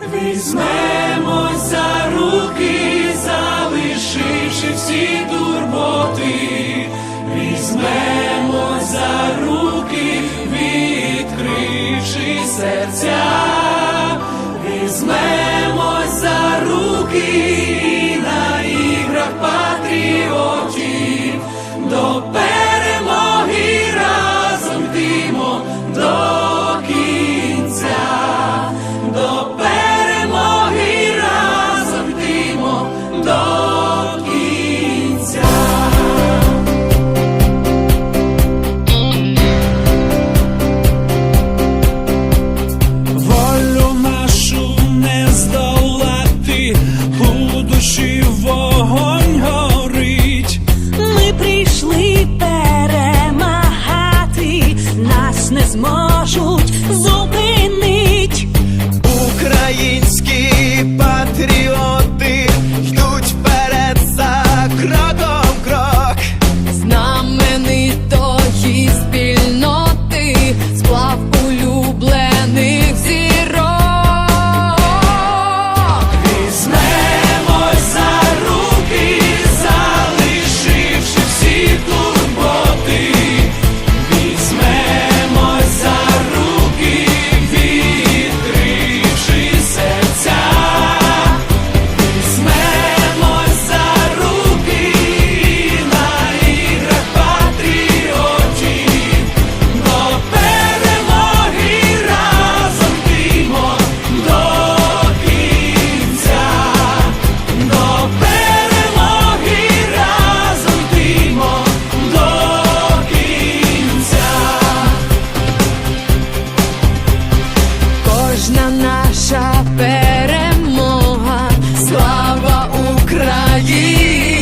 Візьмемо за руки, залишивши всі турботи, візьмемо за руки, відкривши серця, візьмемось за руки на іграх патріотів, до перемоги разом димо. не зможуть. кожна наша перемога, слава Україні.